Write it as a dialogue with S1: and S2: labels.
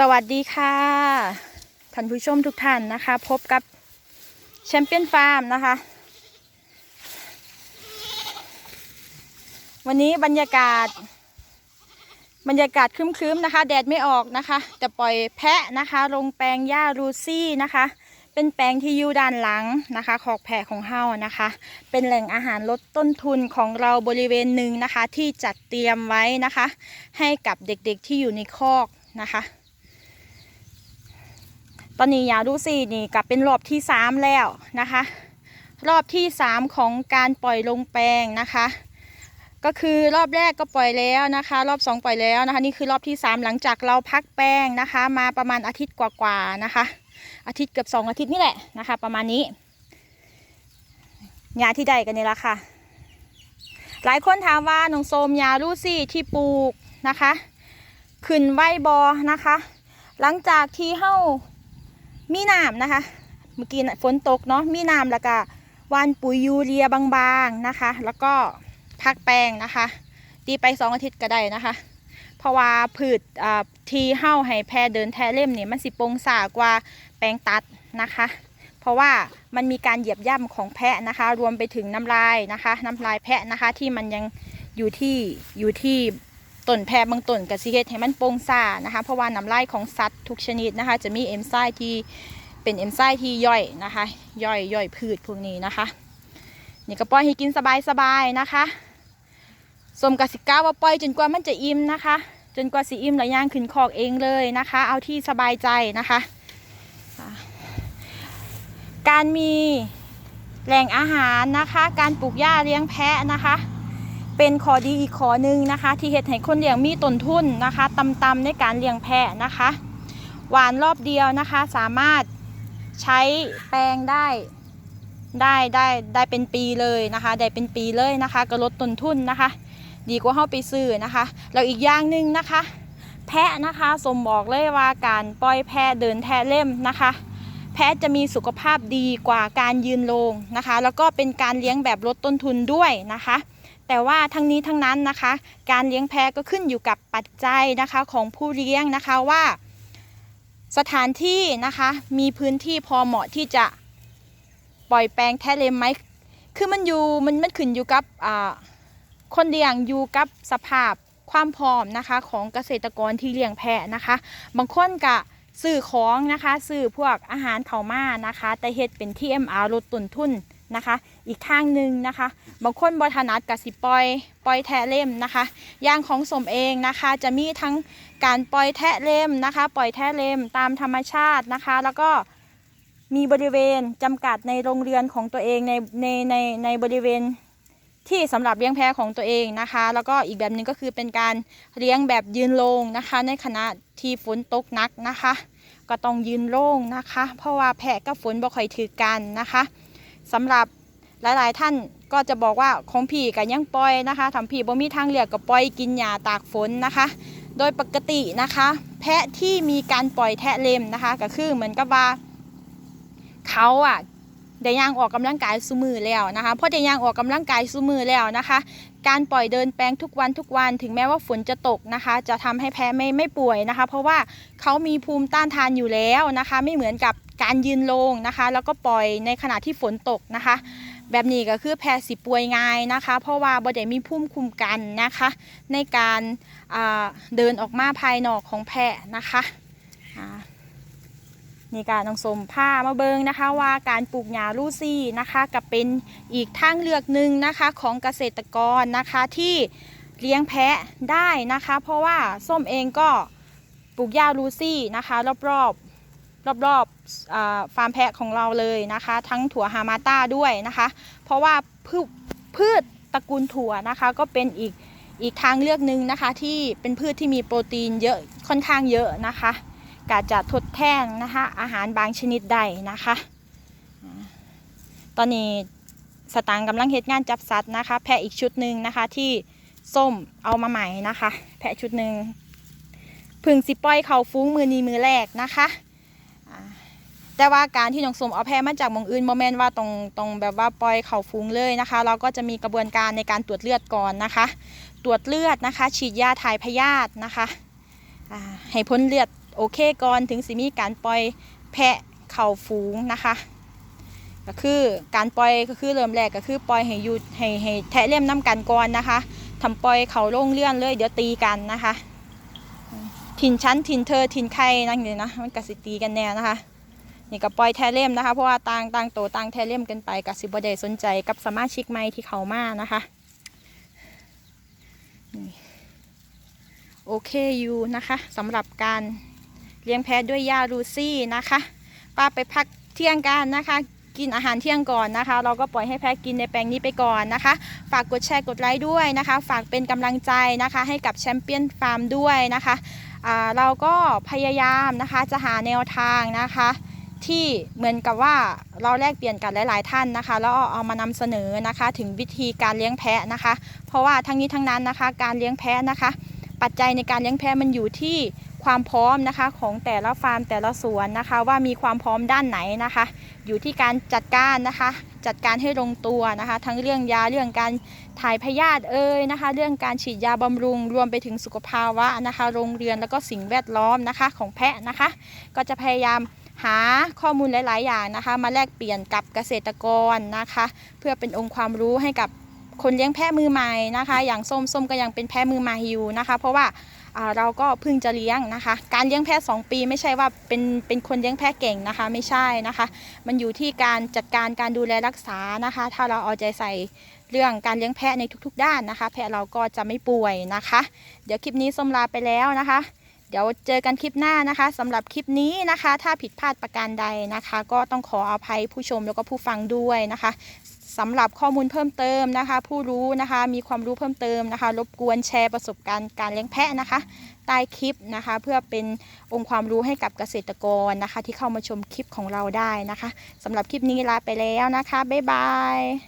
S1: สวัสดีค่ะ ท่านผู้ชมทุกท่านนะคะ พบกับแชมเปี้ยนฟาร์มนะคะ วันนี้บรรยากาศ บรรยากาศครึ้มๆนะคะ แดดไม่ออกนะคะแต่ปล่อยแพะนะคะ ลงแปลงหญ้ารูซี่นะคะ เป็นแปลงที่อยู่ด้านหลังนะคะขอกแพะของเฮานะคะ เป็นแหล่งอาหารลดต้นทุนของเราบริเวณหนึ่งนะคะ ที่จัดเตรียมไว้นะคะ ให้กับเด็กๆที่อยู่ในคอกนะคะ ตอนนี้ยาดูสินี่กลับเป็นรอบที่สามแล้วนะคะ รอบที่สามของการปล่อยลงแปลงนะคะ ก็คือรอบแรกก็ปล่อยแล้วนะคะ รอบสองปล่อยแล้วนะคะ นี่คือรอบที่สามหลังจากเราพักแป้งนะคะ มาประมาณอาทิตย์กว่าๆนะคะ อาทิตย์เกือบสองอาทิตย์นี่แหละนะคะ ประมาณนี้ยาที่ใดกันนี่ละค่ะ หลายคนถามว่าน้องโสมยาลูซี่ที่ปลูกนะคะ ขึ้นไว้บอนะคะ หลังจากที่เฮ้า มีน้ำนะคะ เมื่อกี้ฝนตกเนาะมีน้ำแล้วก็วานปุ๋ยยูเรียบางๆนะคะ แล้วก็พักแป้งนะคะ ตีไปสองอาทิตย์ก็ได้นะคะ เพราะว่าพืชทีเฮ้าให้แพรเดินแทเล่มเนี่ยมันสิปงสากว่าแปลงตัดนะคะ เพราะว่ามันมีการเหยียบย่ำของแพะนะคะ รวมไปถึงน้ำลายนะคะ น้ำลายแพะนะคะที่มันยังอยู่ที่อยู่ที่ ต้นแพะบางต้นกับซีเฮดให้มันโปร่งซ่านะคะ เพราะว่าน้ำลายของสัตว์ทุกชนิดนะคะ จะมีเอนไซม์ที่เป็นเอนไซม์ที่ย่อยนะคะ ย่อยย่อยพืชพวกนี้นะคะ นี่ก็ปล่อยให้กินสบายๆนะคะสมกับสิก้าว่าปล่อยจนกว่ามันจะอิ่มนะคะ จนกว่าสิอิ่มแล้วย่างขึ้นคอกเองเลยนะคะ เอาที่สบายใจนะคะ การมีแหล่งอาหารนะคะ การปลูกหญ้าเลี้ยงแพะนะคะ เป็นข้อดีอีกข้อหนึ่งนะคะ ที่เฮ็ดให้คนเลี้ยงมีต้นทุนนะคะต่ำๆในการเลี้ยงแพะนะคะ หวานรอบเดียวนะคะ สามารถใช้แปลงได้ได้ได้ได้เป็นปีเลยนะคะ ได้เป็นปีเลยนะคะ ก็ลดต้นทุนนะคะ ดีกว่าเฮาไปซื้อนะคะแล้วอีกอย่างหนึ่งนะคะ แพะนะคะสมบอกเลยว่าการปล่อยแพะเดินแทะเล่มนะคะ แพะจะมีสุขภาพดีกว่าการยืนโลงนะคะ แล้วก็เป็นการเลี้ยงแบบลดต้นทุนด้วยนะคะ แต่ว่าทั้งนี้ทั้งนั้นนะคะ การเลี้ยงแพะก็ขึ้นอยู่กับปัจจัยนะคะของผู้เลี้ยงนะคะว่า สถานที่นะคะมีพื้นที่พอเหมาะที่จะปล่อยแปลงแทะเลมไหมคือมันอยู่มันมันขึ้นอยู่กับคนเลี้ยงอยู่กับสภาพความพร้อมนะคะของเกษตรกรที่เลี้ยงแพะนะคะ บางคนกะซื้อของนะคะซื้อพวกอาหารเขามานะคะ แต่เฮ็ดเป็น TMR ลดต้นทุนน นะคะ อีกทางหนึ่งนะคะ บางคนบอถนัดกับสิปล่อยปล่อยแทะเล่มนะคะยางของสมเองนะคะจะมีทั้งการปล่อยแทะเล่มนะคะ ปล่อยแทะเล่มตามธรรมชาตินะคะ แล้วก็มีบริเวณจำกัดในโรงเรือนของตัวเองในในในในบริเวณที่สำหรับเลี้ยงแพะของตัวเองนะคะ แล้วก็อีกแบบหนึงก็คือเป็นการเลี้ยงแบบยืนลงนะคะ ในขณะที่ฝนตกหนักนะคะ ก็ต้องยืนโล่งนะคะ เพราะว่าแพะกับฝนบ่ค่อยถือกันนะคะ สำหรับหลายๆ ท่านก็จะบอกว่าของพี่ก็ยังปล่อยนะคะทำพี่บ่มีทางเลือกก็ปล่อยกินหญ้าตากฝนนะคะ โดยปกตินะคะ แพะที่มีการปล่อยแทะเลมนะคะ ก็คือเหมือนกับว่าเขาอะ ได้ย่างออกกำลังกายสุมือแล้วนะคะเพราะได้ย่างออกกำลังกายสุมือแล้วนะคะ การปล่อยเดินแปลงทุกวันทุกวันถึงแม้ว่าฝนจะตกนะคะ จะทำให้แพ้ไม่ไม่ป่วยนะคะ เพราะว่าเขามีภูมิต้านทานอยู่แล้วนะคะ ไม่เหมือนกับการยืนลงนะคะ แล้วก็ปล่อยในขณะที่ฝนตกนะคะ แบบนี้ก็คือแพ้สิป่วยง่ายนะคะ เพราะว่าบ่ได้มีภูมิคุ้มกันนะคะ ในการเดินออกมาภายนอกของแพะนะคะ นี่การน้องสมผ้ามาเบิงนะคะว่าการปลูกหญ้าลูซี่นะคะกับเป็นอีกทางเลือกหนึ่งนะคะของเกษตรกรนะคะที่เลี้ยงแพะได้นะคะ เพราะว่าส้มเองก็ปลูกหญ้าลูซี่นะคะรอบๆรอบๆอาฟาร์มแพะของเราเลยนะคะ ทั้งถั่วฮามาต้าด้วยนะคะ เพราะว่าพืชพืชตระกูลถั่วนะคะก็เป็นอีกอีกทางเลือกหนึ่งนะคะที่เป็นพืชที่มีโปรตีนเยอะค่อนข้างเยอะนะคะ กาจะทดแทนนะคะอาหารบางชนิดได้นะคะ ตอนนี้สตางค์กำลังเฮ็ดงานจับสัตว์นะคะ แพะอีกชุดหนึ่งนะคะที่ส้มเอามาใหม่นะคะ แพะชุดหนึ่งพึ่งสิปล่อยเขาฟุ้งมือนีมือแรกนะคะแต่ว่าการที่น้องสมเอาแพะมาจากมองอื่นโมเมนต์ว่าตรงตรงแบบว่าปล่อยเขาฟุ้งเลยนะคะ เราก็จะมีกระบวนการในการตรวจเลือดก่อนนะคะ ตรวจเลือดนะคะ ฉีดยาถ่ายพยาธินะคะให้พ้นเลือด โอเคก่อนถึงสิมีการปล่อยแพะเข่าฝูงนะคะ ก็คือการปล่อยก็คือเริ่มแรกก็คือปล่อยให้อยู่ให้ให้แทะเล่มน้ำกันก่อนนะคะทำปล่อยเข่าลงเลื่อนเลย เดี๋ยวตีกันนะคะ ถิ่นชั้นถิ่นเธอถิ่นใครนั่นเลยนะมันกสิตีกันแน่นะคะนี่ก็ปล่อยแทเล่มนะคะ เพราะว่าต่างต่างโตต่างแทเล่มกันไปกับสิบเดสนใจกับสมาชิกใหม่ที่เขามานะคะโอเคอยู่นะคะสำหรับการ เลี้ยงแพะด้วยยาลูซี่นะคะป้าไปพักเที่ยงกันนะคะ กินอาหารเที่ยงก่อนนะคะ เราก็ปล่อยให้แพะกินในแปลงนี้ไปก่อนนะคะ ฝากกดแชร์กดไลค์ด้วยนะคะ ฝากเป็นกำลังใจนะคะ ให้กับแชมเปี้ยนฟาร์มด้วยนะคะเราก็พยายามนะคะจะหาแนวทางนะคะที่เหมือนกับว่าเราแลกเปลี่ยนกันหลาย ๆ ท่านนะคะ แล้วเอามานำเสนอนะคะ ถึงวิธีการเลี้ยงแพะนะคะ เพราะว่าทั้งนี้ทั้งนั้นนะคะ การเลี้ยงแพะนะคะ ปัจจัยในการเลี้ยงแพะมันอยู่ที่ ความพร้อมนะคะของแต่ละฟาร์มแต่ละสวนนะคะ ว่ามีความพร้อมด้านไหนนะคะ อยู่ที่การจัดการนะคะ จัดการให้ลงตัวนะคะ ทั้งเรื่องยาเรื่องการถ่ายพยาธิเอ่ยนะคะ เรื่องการฉีดยาบำรุงรวมไปถึงสุขภาวะนะคะ โรงเรือนแล้วก็สิ่งแวดล้อมนะคะของแพะนะคะ ก็จะพยายามหาข้อมูลหลาย ๆ อย่างนะคะ มาแลกเปลี่ยนกับเกษตรกรนะคะ เพื่อเป็นองค์ความรู้ให้กับคนเลี้ยงแพะมือใหม่นะคะ อย่างส้มส้มก็ยังเป็นแพะมือใหม่อยู่นะคะ เพราะว่าอ่า เราก็เพิ่งจะเลี้ยงนะคะ การเลี้ยงแพะ2ปีไม่ใช่ว่าเป็นเป็นคนเลี้ยงแพะเก่งนะคะ ไม่ใช่นะคะ มันอยู่ที่การจัดการการดูแลรักษานะคะ ถ้าเราเอาใจใส่เรื่องการเลี้ยงแพะในทุกๆ ด้านนะคะ แพะเราก็จะไม่ป่วยนะคะ เดี๋ยวคลิปนี้ส้มลาไปแล้วนะคะ เดี๋ยวเจอกันคลิปหน้านะคะสำหรับคลิปนี้นะคะ ถ้าผิดพลาดประการใดนะคะ ก็ต้องขออภัยผู้ชมแล้วก็ผู้ฟังด้วยนะคะ สำหรับข้อมูลเพิ่มเติมนะคะ ผู้รู้นะคะมีความรู้เพิ่มเติมนะคะ รบกวนแชร์ประสบการณ์การเลี้ยงแพะนะคะ ใต้คลิปนะคะ เพื่อเป็นองค์ความรู้ให้กับเกษตรกรนะคะ ที่เข้ามาชมคลิปของเราได้นะคะสำหรับคลิปนี้ลาไปแล้วนะคะ บ๊ายบาย